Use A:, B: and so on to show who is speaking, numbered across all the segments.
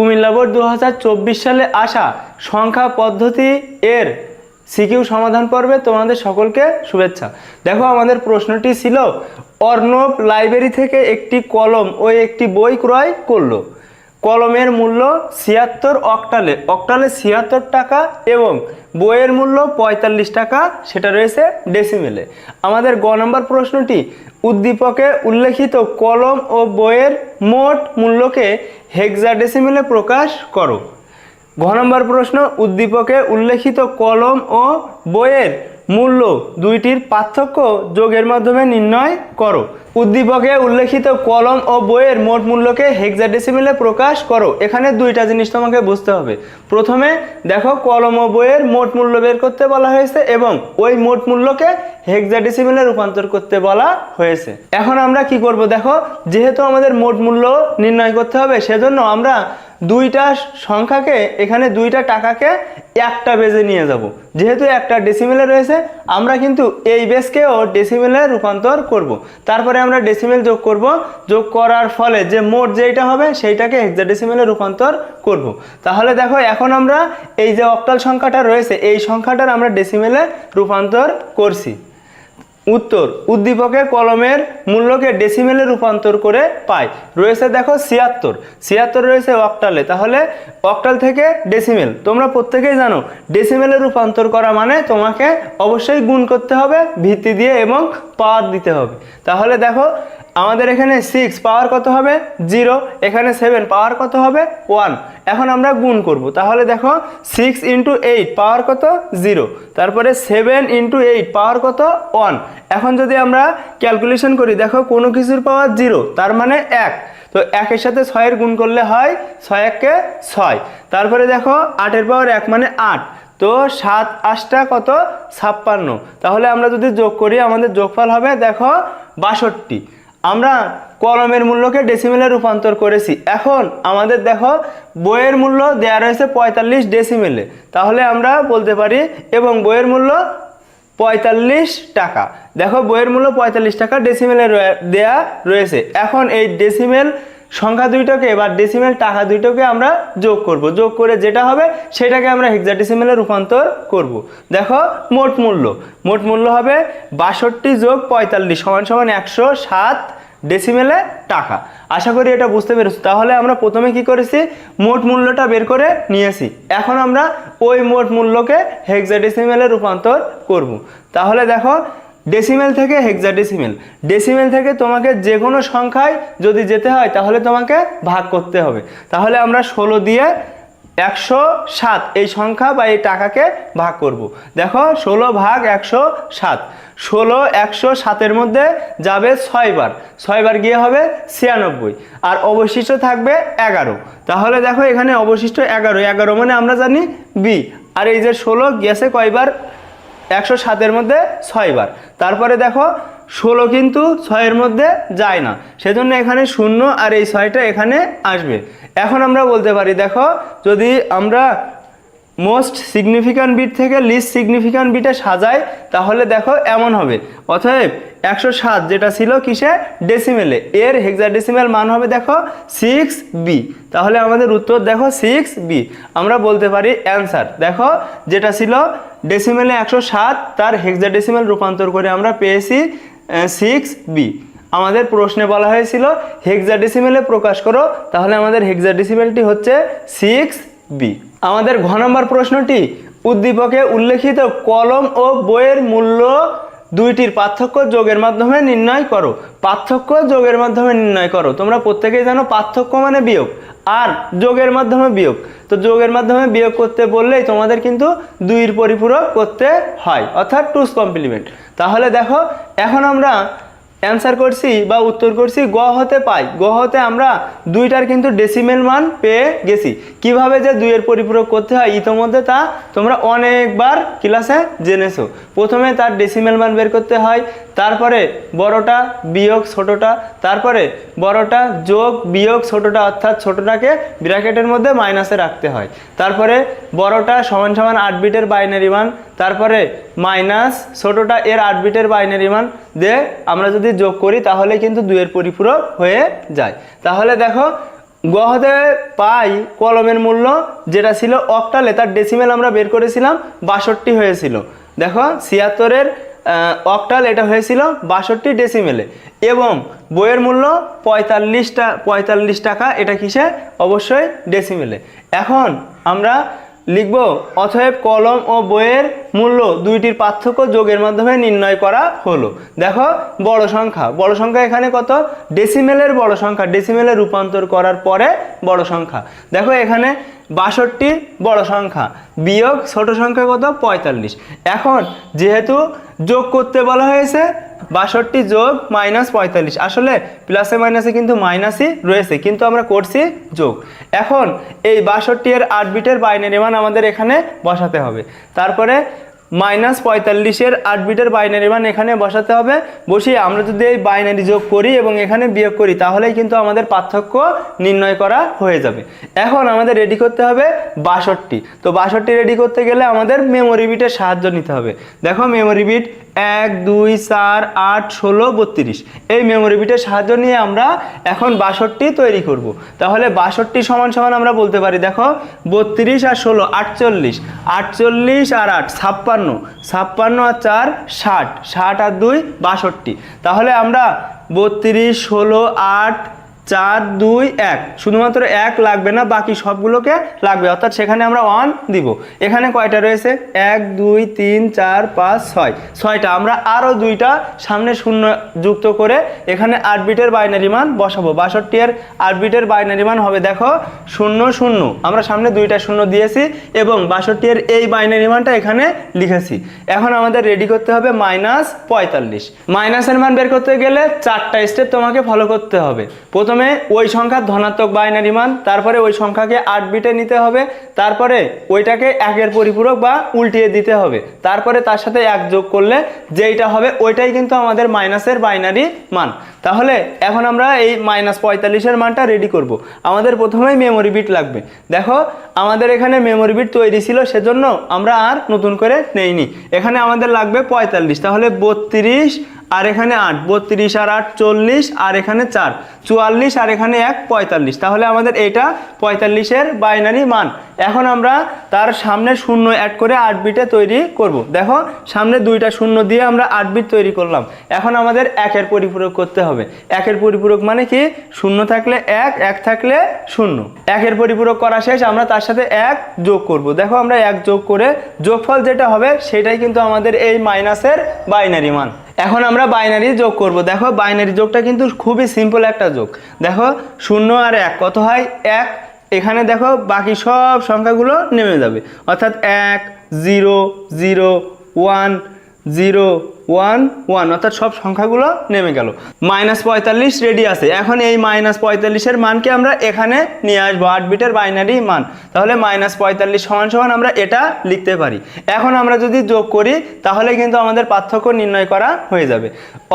A: Comilla board দু হাজার চব্বিশ সালে আসা সংখ্যা পদ্ধতি এর সিকিউ সমাধান পর্বে তোমাদের সকলকে শুভেচ্ছা। দেখো, আমাদের প্রশ্নটি ছিল, অর্ণব লাইব্রেরি থেকে একটি কলম ও একটি বই ক্রয় করল। কলমের মূল্য ছিয়াত্তর অক্টালে অক্টালে ছিয়াত্তর টাকা এবং বইয়ের মূল্য পঁয়তাল্লিশ টাকা, সেটা রয়েছে ডেসিমেলে। আমাদের গ নম্বর প্রশ্নটি, উদ্দীপকে উল্লেখিত কলম ও বইয়ের মোট মূল্যকে হেক্সাডেসিমেলে প্রকাশ করো। ঘ নম্বর প্রশ্ন, উদ্দীপকে উল্লেখিত কলম ও বইয়ের মূল্য দুইটির পার্থক্য যোগের মাধ্যমে নির্ণয় করো। উদ্দীপকে উল্লেখিত কলম ও বইয়ের মোট মূল্যকে হেক্সাডেসিমেলে প্রকাশ করো। এখানে দুইটা জিনিস তোমাকে বুঝতে হবে। প্রথমে, দেখো কলম ও বইয়ের মোট মূল্য বের করতে বলা হয়েছে এবং ওই মোট মূল্যকে হেক্সাডেসিমেলে রূপান্তর করতে বলা হয়েছে। এখন আমরা কি করব? দেখো, যেহেতু আমাদের মোট মূল্য নির্ণয় করতে হবে, সেজন্য আমরা দুইটা সংখ্যাকে, এখানে দুইটা টাকাকে একটা বেজে নিয়ে যাব। যেহেতু একটা ডেসিমেলে রয়েছে, আমরা কিন্তু এই বেসকেও ডেসিমেলে রূপান্তর করব। তারপরে আমরা ডেসিমেল যোগ করব যোগ করার ফলে যে মোট যেইটা হবে, সেইটাকে হেক্সাডেসিমেলে রূপান্তর করব। তাহলে দেখো, এখন আমরা এই যে অক্টাল সংখ্যাটা রয়েছে, এই সংখ্যাটার আমরা ডেসিমেলে রূপান্তর করছি উত্তর উদ্দীপকে কলমের মূল্যকে ডেসিমেলে রূপান্তর করে পায়। রয়েছে দেখো ছিয়াত্তর। ছিয়াত্তর রয়েছে অক্টালে তাহলে অক্টাল থেকে ডেসিমেল তোমরা প্রত্যেকেই জানো ডেসিমেলে রূপান্তর করা মানে তোমাকে অবশ্যই গুণ করতে হবে, ভিত্তি দিয়ে এবং পাওয়ার দিতে হবে। তাহলে দেখো আমাদের এখানে সিক্স পাওয়ার কত হবে? জিরো এখানে সেভেন পাওয়ার কত হবে? ওয়ান এখন আমরা গুণ করব। তাহলে দেখো সিক্স ইন্টু এইট পাওয়ার কত? জিরো তারপরে সেভেন ইন্টু এইট পাওয়ার কত? ওয়ান এখন যদি আমরা ক্যালকুলেশন করি, দেখো, কোনো কিছুর পাওয়ার জিরো তার মানে এক। তো একের সাথে ছয়ের গুণ করলে হয় ছয় এককে ছয়। তারপরে দেখো, আটের পাওয়ার এক মানে আট। তো সাত আটটা কত? ছাপ্পান্ন। তাহলে আমরা যদি যোগ করি, আমাদের যোগফল হবে, দেখো, বাষট্টি। আমরা কলমের মূল্যকে ডেসিমেলে রূপান্তর করেছি। এখন আমাদের দেখো, বইয়ের মূল্য দেওয়া রয়েছে পঁয়তাল্লিশ ডেসিমেলে তাহলে আমরা বলতে পারি, এবং বইয়ের মূল্য পঁয়তাল্লিশ টাকা। দেখো, বইয়ের মূল্য পঁয়তাল্লিশ টাকা ডেসিমেলে দেয়া রয়েছে। এখন এই ডেসিমেল সংখ্যা দুইটাকে বা ডেসিমেল টাকা দুইটাকে আমরা যোগ করব। যোগ করে যেটা হবে, সেটাকে আমরা হেক্সাডেসিমেলে রূপান্তর করব। দেখো, মোট মূল্য। মোট মূল্য হবে বাষট্টি যোগ পঁয়তাল্লিশ সমান সমান একশো সাত ডেসিমেলে টাকা। আশা করি এটা বুঝতে পেরেছি। তাহলে আমরা প্রথমে কি করেছি? মোট মূল্যটা বের করে নিয়েছি। এখন আমরা ওই মোট মূল্যকে হেক্সাডেসিমেলে রূপান্তর করব। তাহলে দেখো ডেসিমেল থেকে হেক্সাডেসিমেল ডেসিমেল ডেসিমেল থেকে তোমাকে যে কোনো সংখ্যায় যদি যেতে হয়, তাহলে তোমাকে ভাগ করতে হবে। তাহলে আমরা ষোলো দিয়ে একশো সাত এই সংখ্যা বা এই টাকাকে ভাগ করব। দেখো, ষোলো ভাগ একশো সাত। ষোলো একশো সাতের মধ্যে যাবে ছয়বার। ছয়বার গিয়ে হবে ছিয়ানব্বই। আর অবশিষ্ট থাকবে এগারো। তাহলে দেখো, এখানে অবশিষ্ট এগারো। এগারো মানে আমরা জানি বি। আর এই যে ষোলো গেছে কয়বার? একশো সাতের মধ্যে ছয়বার। তারপরে দেখো, ষোলো কিন্তু ছয়ের মধ্যে যায় না। সেজন্য এখানে শূন্য আর এই ছয়টা এখানে আসবে। এখন আমরা বলতে পারি, দেখো, যদি আমরা মোস্ট সিগনিফিক্যান্ট বিট থেকে লিস্ট সিগনিফিক্যান্ট বিটে সাজায়, তাহলে দেখো এমন হবে। অতএব একশো সাত যেটা ছিল কিসে? ডেসিমেলে এর হেক্সাডেসিমেল মান হবে দেখো সিক্স বি তাহলে আমাদের উত্তর দেখো সিক্স বি আমরা বলতে পারি অ্যান্সার দেখো যেটা ছিল ডেসিমেলে একশো সাত, তার হেক্সাডেসিমেল রূপান্তর করে আমরা পেয়েছি সিক্স বি আমাদের প্রশ্নে বলা হয়েছিল হেক্সাডেসিমেলে প্রকাশ করো, তাহলে আমাদের হেক্সাডেসিমেলটি হচ্ছে সিক্স বি আমাদের ঘ নম্বর প্রশ্নটি, উদ্দীপকে উল্লেখিত কলম ও বইয়ের মূল্য দুইটির পার্থক্য যোগের মাধ্যমে নির্ণয় করো। পার্থক্য যোগের মাধ্যমে নির্ণয় করো। তোমরা প্রত্যেকেই জানো পার্থক্য মানে বিয়োগ, আর যোগের মাধ্যমে বিয়োগ। তো যোগের মাধ্যমে বিয়োগ করতে বললেই তোমাদের কিন্তু দুইয়ের পরিপূরক করতে হয়, অর্থাৎ টুস কমপ্লিমেন্ট। তাহলে দেখো, এখন আমরা অ্যান্সার করছি বা উত্তর করছি গ হতে পাই। গ হতে আমরা দুইটার কিন্তু ডেসিমেল মান পেয়ে গেছি। কীভাবে যে দুইয়ের পরিপূরক করতে হয়, ইতোমধ্যে তা তোমরা অনেকবার ক্লাসে জেনেছো। প্রথমে তার ডেসিমেল মান বের করতে হয়, তারপরে বড়টা বিয়োগ ছোটটা, তারপরে বড়টা যোগ বিয়োগ ছোটটা, অর্থাৎ ছোটটাকে ব্র্যাকেটের মধ্যে মাইনাসে রাখতে হয়। তারপরে বড়টা সমান সমান আট বিটের বাইনারি মান তারপরে মাইনাস ছোটোটা এর আট বিটের বাইনারি মান দিয়ে আমরা যদি যোগ করি, তাহলে কিন্তু দুইয়ের পরিপূরক হয়ে যায়। তাহলে দেখো গহদে পাই কলমের মূল্য যেটা ছিল অক্টালে, তার ডেসিমেল আমরা বের করেছিলাম, বাষট্টি হয়েছিল। দেখো, ছিয়াত্তরের অক্টাল এটা হয়েছিল বাষট্টি ডেসিমেলে এবং বইয়ের মূল্য পঁয়তাল্লিশটা, পঁয়তাল্লিশ টাকা, এটা কিসে? অবশ্যই ডেসিমেলে এখন আমরা লিখব, অতএব কলম ও বইয়ের মূল্য দুইটির পার্থক্য যোগের মাধ্যমে নির্ণয় করা হলো। দেখো, বড় সংখ্যা। বড় সংখ্যা এখানে কত? ডেসিমেলের বড় সংখ্যা। ডেসিমেলে রূপান্তর করার পরে বড় সংখ্যা। দেখো, এখানে বাষট্টি বড় সংখ্যা। বিয়োগ ছোট সংখ্যা কত? পঁয়তাল্লিশ। এখন, যেহেতু যোগ করতে বলা হয়েছে বাষট্টি যোগ মাইনাস পঁয়তাল্লিশ। আসলে প্লাসে মাইনাসে কিন্তু মাইনাসই রয়েছে, কিন্তু আমরা করছি যোগ। এখন এই বাষট্টি এর আট বিটের বাইনারি মান আমাদের এখানে বসাতে হবে। তারপরে মাইনাস পঁয়তাল্লিশের আট বিটের বাইনারি মান এখানে বসাতে হবে। বসিয়ে আমরা যদি এই বাইনারি যোগ করি এবং এখানে বিয়োগ করি, তাহলেই কিন্তু আমাদের পার্থক্য নির্ণয় করা হয়ে যাবে। এখন আমাদের রেডি করতে হবে বাষট্টি। তো বাষট্টি রেডি করতে গেলে আমাদের মেমোরি বিটের সাহায্য নিতে হবে। দেখো মেমোরি বিট এক, দুই, চার, আট, ষোলো, বত্রিশ। এই মেমোরি বিটের সাহায্য নিয়ে আমরা এখন বাষট্টি তৈরি করব। তাহলে বাষট্টি সমান সমান আমরা বলতে পারি, দেখো, বত্রিশ আর ষোলো, আটচল্লিশ। আটচল্লিশ আর আট, ছাপ্পান্ন। ছাপ্পান্ন আর চার, ষাট। ষাট আর দুই, বাষট্টি। তাহলে আমরা বত্রিশ, ষোলো, আট চার, দুই, এক। শুধুমাত্র এক লাগবে না, বাকি সবগুলোকে লাগবে। অর্থাৎ সেখানে আমরা ওয়ান দিব। এখানে কয়টা রয়েছে? এক, দুই, তিন, চার, পাঁচ, ছয়। ছয়টা। আমরা আরও দুইটা সামনে শূন্য যুক্ত করে এখানে আট বিটের বাইনারি মান বসাবো। বাষট্টি এর আট বিটের বাইনারি মান হবে, দেখো, শূন্য শূন্য। আমরা সামনে দুইটা শূন্য দিয়েছি এবং বাষট্টি এর এই বাইনারি মানটা এখানে লিখেছি। এখন আমাদের রেডি করতে হবে মাইনাস পঁয়তাল্লিশ। মাইনাসের মান বের করতে গেলে চারটা স্টেপ তোমাকে ফলো করতে হবে। প্রথমে ওই সংখ্যার ধনাত্মক বাইনারি মান, তারপরে ওই সংখ্যাকে আট বিটে নিতে হবে, তারপরে ওইটাকে একের পরিপূরক বা উল্টিয়ে দিতে হবে। তারপরে তার সাথে এক যোগ করলে যেইটা হবে, ওইটাই কিন্তু আমাদের মাইনাসের বাইনারি মান। তাহলে এখন আমরা এই মাইনাস পঁয়তাল্লিশের মানটা রেডি করব। আমাদের প্রথমেই মেমোরি বিট লাগবে। দেখো, আমাদের এখানে মেমোরি বিট তৈরি ছিল, সেজন্য আমরা আর নতুন করে নেইনি। এখানে আমাদের লাগবে পঁয়তাল্লিশ, তাহলে বত্রিশ, আর এখানে আট, বত্রিশ আর আট, চল্লিশ, আর এখানে চার, চুয়াল্লিশ, আর এখানে এক, পঁয়তাল্লিশ। তাহলে আমাদের এটা পঁয়তাল্লিশের বাইনারি মান। এখন আমরা তার সামনে শূন্য অ্যাড করে আট বিটে তৈরি করব। দেখো, সামনে দুইটা শূন্য দিয়ে আমরা আট বিট তৈরি করলাম। এখন আমাদের একের পরিপূরক করতে হবে। একের পরিপূরক মানে কি? শূন্য থাকলে এক এক থাকলে শূন্য। একের পরিপূরক করা শেষ, আমরা তার সাথে এক যোগ করব। দেখো, আমরা এক যোগ করে যোগফল যেটা হবে, সেটাই কিন্তু আমাদের এই মাইনাসের বাইনারি মান। এখন আমরা বাইনারি যোগ করব। দেখো, বাইনারি যোগটা কিন্তু খুবই সিম্পল একটা যোগ। দেখো, শূন্য আর এক, কত হয়? এক। এখানে দেখো, বাকি সব সংখ্যাগুলো নেমে যাবে। অর্থাৎ এক, zero zero, one zero one one, অর্থাৎ সব সংখ্যাগুলো নেমে গেল। মাইনাস পঁয়তাল্লিশ রেডি আছে। এখন এই মাইনাস পঁয়তাল্লিশের মানকে আমরা এখানে নিয়ে আসব, আট বিটের বাইনারি মান। তাহলে মাইনাস পঁয়তাল্লিশ সমান সমান আমরা এটা লিখতে পারি। এখন আমরা যদি যোগ করি, তাহলে কিন্তু আমাদের পার্থক্য নির্ণয় করা হয়ে যাবে।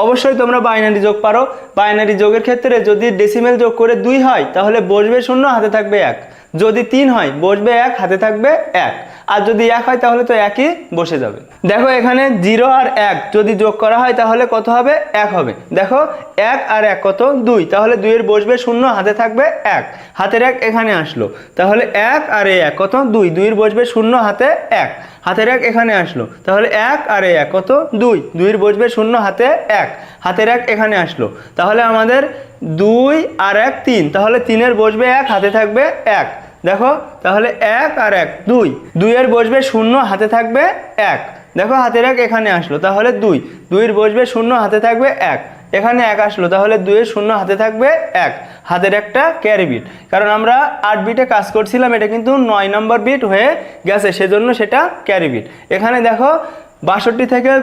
A: অবশ্যই তোমরা বাইনারি যোগ পারো। বাইনারি যোগের ক্ষেত্রে যদি ডেসিমেল যোগ করে দুই হয়, তাহলে বসবে শূন্য, হাতে থাকবে এক। যদি তিন হয়, বসবে এক, হাতে থাকবে এক। আর যদি এক হয়, তাহলে তো একই বসে যাবে। দেখো এখানে জিরো আর এক, যদি যোগ করা হয়, তাহলে কত হবে? এক হবে। দেখো, এক আর এক কত? দুই। তাহলে দুইয়ের বসবে শূন্য, হাতে থাকবে এক। হাতের এক এখানে আসলো। তাহলে এক আর এক কত? দুই। দুইয়ের বসবে শূন্য, হাতে এক। হাতের এক এখানে আসলো। তাহলে এক আর এক কত? দুই। দুইয়ের বসবে শূন্য, হাতে এক। হাতের এক এখানে আসলো। তাহলে আমাদের দুই আর এক তিন। তাহলে তিনের বসবে এক, হাতে থাকবে এক। দেখো, তাহলে এক আর এক, দুই। দুইয়ের বসবে শূন্য, হাতে থাকবে এক। দেখো, হাতের এক এখানে আসলো, তাহলে দুই। দুইয়ের বসবে শূন্য, হাতে থাকবে এক। এখানে এক আসলো, তাহলে দুইয়ের শূন্য, হাতে থাকবে এক। হাতের একটা ক্যারি বিট। কারণ আমরা আট বিটে কাজ করছিলাম, এটা কিন্তু নয় নম্বর বিট হয়ে গেছে, সেজন্য সেটা ক্যারি বিট। এখানে দেখো, বাষট্টি থেকে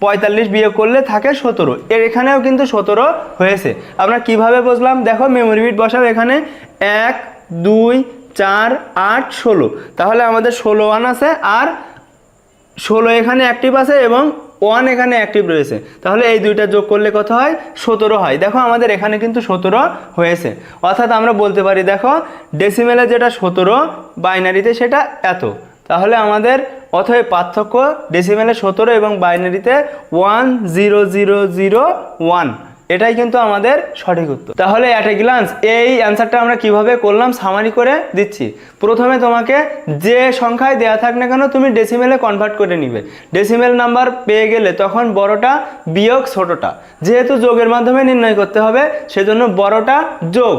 A: পঁয়তাল্লিশ বিয়োগ করলে থাকে সতেরো। এর এখানেও কিন্তু সতেরো হয়েছে। আমরা কীভাবে বুঝলাম? দেখো মেমোরি বিট বসাও এখানে। এক, দুই চার, আট, ষোলো। তাহলে আমাদের ষোলো ওয়ান আছে আর ষোলো এখানে অ্যাক্টিভ আছে এবং ওয়ান এখানে অ্যাক্টিভ রয়েছে। তাহলে এই দুইটা যোগ করলে কত হয়? সতেরো হয়। দেখো আমাদের এখানে কিন্তু সতেরো হয়েছে। অর্থাৎ আমরা বলতে পারি, দেখো ডেসিমেলে যেটা সতেরো বাইনারিতে সেটা এত। তাহলে আমাদের অথবা পার্থক্য ডেসিমেলে সতেরো এবং বাইনারিতে one zero zero zero one এটাই কিন্তু আমাদের সঠিক উত্তর। তাহলে অ্যাট এ গ্লান্স এই অ্যান্সারটা আমরা কীভাবে করলাম সামারি করে দিচ্ছি। প্রথমে তোমাকে যে সংখ্যায় দেয়া থাক না কেন, তুমি ডেসিমেলে কনভার্ট করে নিবে। ডেসিমেল নাম্বার পেয়ে গেলে তখন বড়টা বিয়োগ, ছোটটা। যেহেতু যোগের মাধ্যমে নির্ণয় করতে হবে, সেজন্য বড়টা যোগ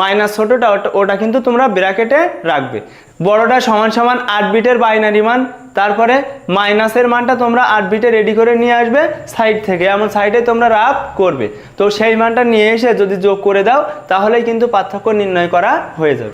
A: মাইনাস ছোটটা, ওটা কিন্তু তোমরা ব্র্যাকেটে রাখবে। বড়টা সমান সমান আট বিটের বাইনারি মান তারপরে মাইনাসের মানটা তোমরা আটবিটে রেডি করে নিয়ে আসবে সাইড থেকে। এমন সাইডে তোমরা রাফ করবে। তো সেই মানটা নিয়ে এসে যদি যোগ করে দাও, তাহলেই কিন্তু পার্থক্য নির্ণয় করা হয়ে যাবে।